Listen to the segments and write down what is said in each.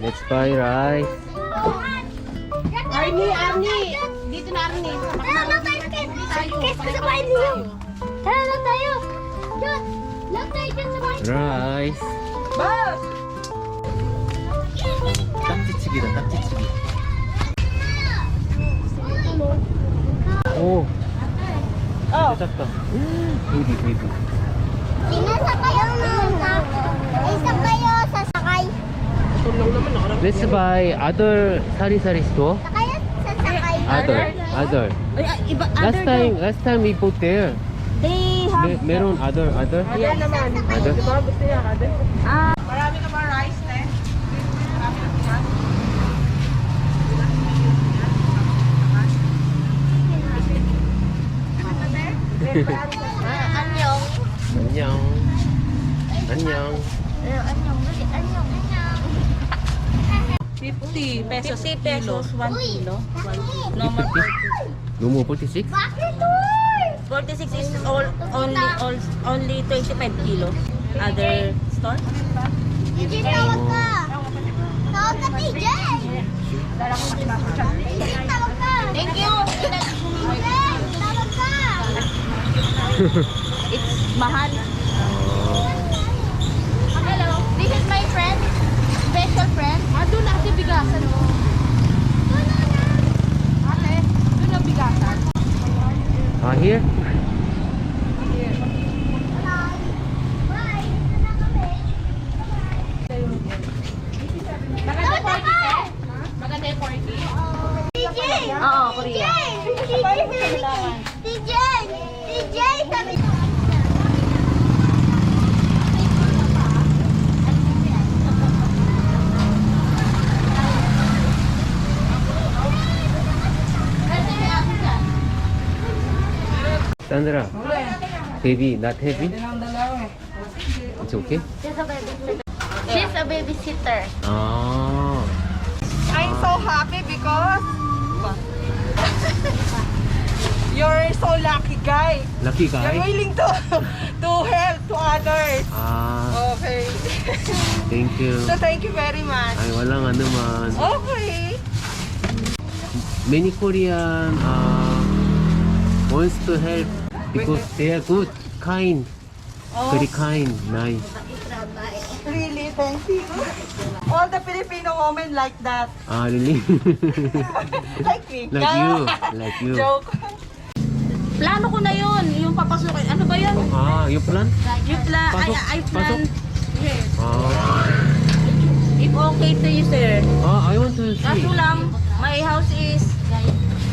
Let's buy rice. Arnie, Arnie! Dito na Arnie. Tara na tayo. Kaya sabayin niyo. Tara na tayo. Diyos. Lang tayo dyan sabayin. Rice. Boss! Taktsitsigi na, taktsitsigi. Oh. Oh. Sakto. Maybe, maybe. Sinasakay ang mga Ay, sakay Let's buy other sari-sari store. Other, other. iba, Last time, last time we bought there. They have... Me- meron other, other. Ayan naman. Other. Di ba gusto niya ka din? Ah. Marami ka ba rice, ne? Marami ka ba? Anyong. 안녕. 안녕. Anyong. Anyong. 50 pesos 50 pesos 1 kilo. Normal. 노모 46? Bakit, Uy? 46 is all, only all, only 25 kilo. Other store? TJ, tawag ka. Tawag ka, TJ. TJ, tawag ka. Thank you. Tawag ka. It's mahal. Here? Tawag ka. Maganda yung 40. TJ. Oo, Korea. TJ. TJ. TJ. Sabi Sandra, baby not heavy? It's okay? She's a babysitter. She's a babysitter. 아, I'm so happy because you're so lucky guy. lucky guy? You're willing to to help to others. 아, Okay. thank you. So thank you very much. Ay, walang ano man. Okay. Many Korean uh, wants to help because they are good, kind, Oh, very kind, nice. really, thank you. All the Filipino women like that. Ah, really? like me. like you, like you. Joke. Plano ko na yun, yung papasukin. Ano ba yun? Ah, you plan? Yung plan, I, Pasok, I plan. pasok. Yes. Ah, If okay to you, sir. ah I want to see. Kaso lang, my house is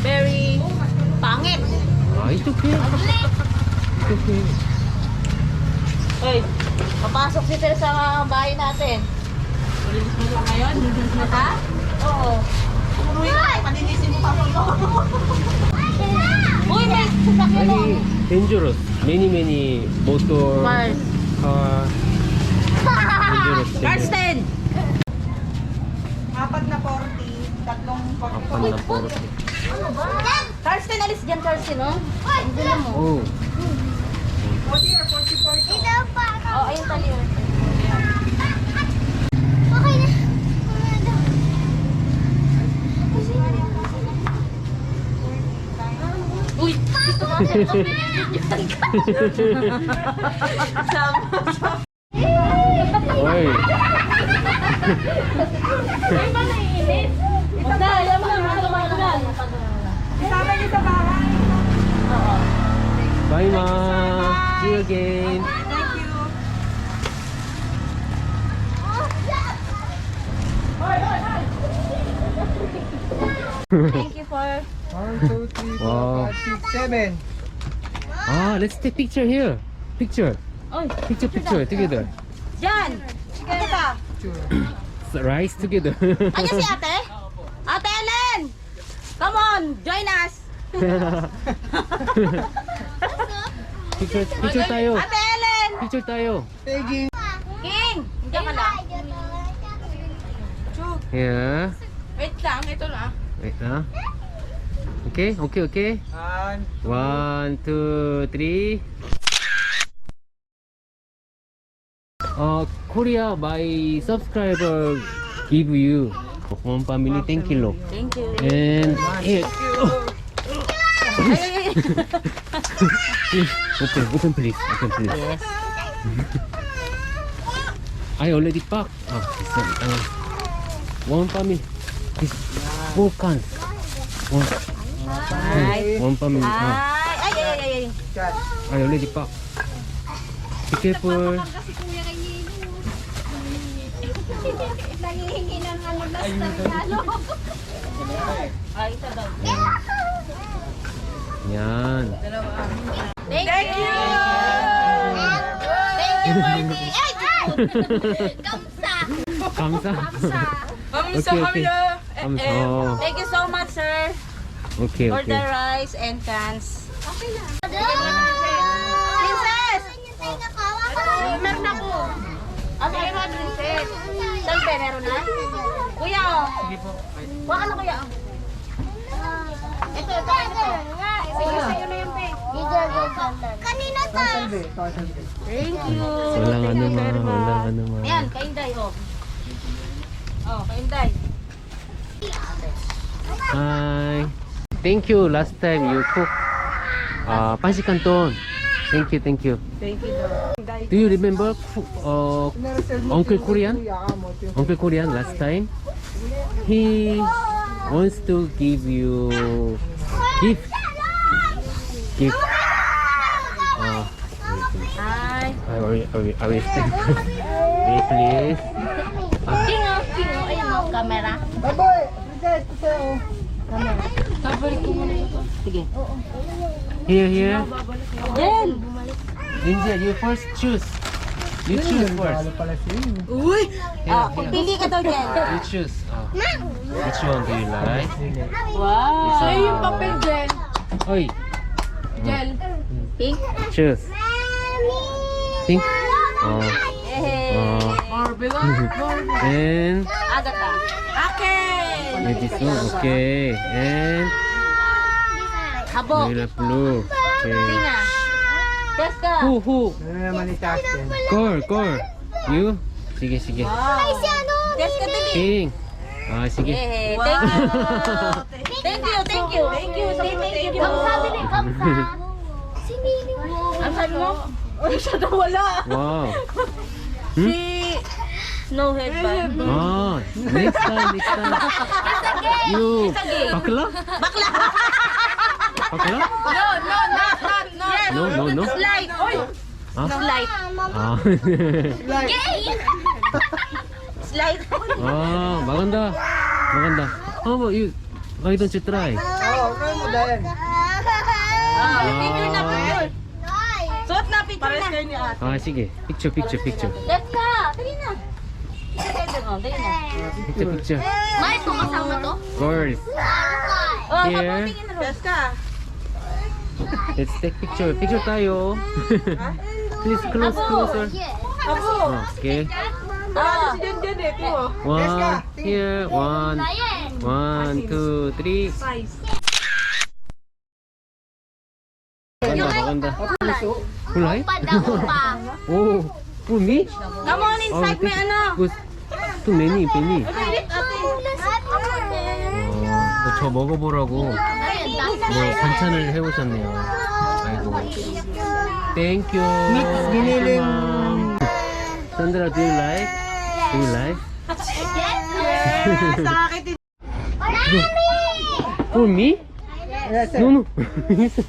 very pangit. 아, it's okay. It's okay. Hoy, papasok si sir sa bahay natin. Malinis mo ba ngayon? Ha? Oo. Uruin ka, paninisin mo pa ako. Uy, may sasakyan mo. Dangerous. Many, many motor, Mars. car. Dangerous. dangerous. Karsten! Apat na 40, tatlong 40. Apan na puro. Karsten, alis dyan, Karsten, no? Ang gulo mo. Oh. 40 or 40, 40. Dito pa ako. Oh, ayun tali. oh. Okay na. Uy! Gusto mo Oy. Huwag Bye, ma. See you again. Thank you. Thank you for... One, two, three, Wow. four, five, six, seven. Ah, let's take picture here. Picture. Oy, Picture, picture together. dyan! Ano ka? So, Rise together. Kanya si ate? Ate Ellen! Come on, join us! picture, picture tayo. Ate Ellen! Picture tayo. Peggy. King! Diyan ka lang. Yeah. Wait lang, ito lang. Wait, ah. Okay, okay, okay. And One, two, three. Uh, Korea, my subscriber give you one family 10 kilo. Thank you. And here. Oh. Open, open please. Open please. Yes. I already packed. Oh, this one. Uh, one family. This four cans. One, Ay. one family. Ah, ay, ay, ay, ay. I already packed. Be careful. Nangihingi ng ano, last ng ano. Ay, ito daw. Yan. Thank you! Thank you for the egg food! Kamsa! Kamsa? Kamsa! Kamsa. Eh, eh, oh. Thank you so much, sir. Okay, okay. For the rice and cans. Okay lang. Princess! Meron ako. Okay, meron, princess. Saan ba? Meron na? Kuya. Oh. Sige po. Wala ka na, kuya. Oh. Ito, ito, ito. Sige, sa'yo na yung pay. Kanina to. Total bill, total bill. Thank you. Walang Thank ano you ma, walang ano ma. Ayan, kainday, oh. Oh, kainday. Hi. Thank you. Last time you cook uh, pansit canton. Thank you, thank you. Thank you, Do you remember uh, Uncle Korean? Kuya ka mo, ito yung Uncle Korean last time? He wants to give you gift. Gift. Uh, Hi. I will, I will, I will stand. Wait, please. Kingo, kingo. Ayun mo, camera. Baboy! Princess, ito sa'yo. Sige. Here, here. Jen! Ninja, you first choose. You choose first. Uy! Ah, pili ka daw, Jen. You choose. Uh, which one do you like? Wow! This one. Jen. Oi. Pink? Choose. Pink. Oh. Eh. Oh. and Agatha. Okay. this one. Okay. And Habo. Lila blue. Okay. Tina. Teska. Who who? Tastin? Core core. You? Sige sige. Wow. Pink. Ah sige. Eh, thank you. Thank you, thank you. Thank you, say thank you. Kamsa din eh, kamsa. Sinili mo. Ang sabi mo? Ay, siya daw wala. Wow. Si... No headband. Ah, next time, next time. You, bakla? Bakla! Bakla? No, no, not, not, not. No, no, no. Slide. Oy! Ah, Slide. ah. Gay! Slide. ah, 아 막간다 막간다 어머 이 마이던 치 트라이 Suot na picture na. kayo ni ate. 아 시계 픽처 픽처 픽처 Let's go. Dali na. Dali na, dali na. 픽처 픽처 Ma, ito kasama to? girls Oh, Here. kapatingin na ron. Yes ka. let's take picture picture tayo please close closer Abo. okay Ah, si Jen One, here. One, one, two, three. Maganda, maganda. Kulay? Oh, for me? Come on, inside may ano. Good. Too many, many. 어, 저 먹어보라고 뭐 반찬을 해오셨네요. 아이고. Thank you. giniling. ma'am. Sandra, do you like? Free life? Yes, yes! Sa. For oh, me? Yes, sir. No, no.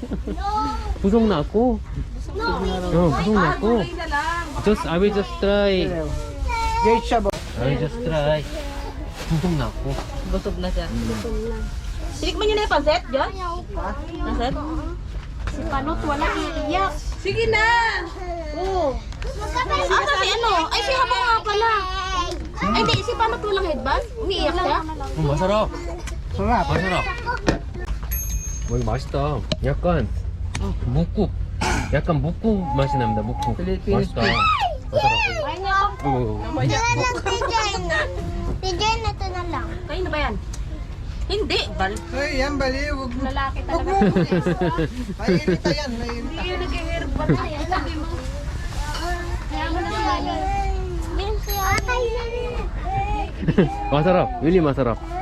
Busog na ako. No, busog na ako. Just, I will just try. Great? I will just try. Busog na ako. Busog na siya. Busog na. Sinikman niyo na? Si Panot, wala iiyak. Sige na! Ay, hindi. Si Panot walang headband? Umiiyak siya? 어, 맛있어. Sarap. 맛있어. 와, 이거 맛있다. 약간 묵국. 약간 묵국 맛이 납니다. 묵국. Philippines 맛있다. 맛있어. 어, Si Jen, ito na lang. Kayo na ba yan? Hindi. Bal. Ay, yan bali. Huwag mo. Lalaki Huwag mo. Maiirita yan, maiirita. Kaya mo na si Manny. Atay na rin. masarap. Really masarap.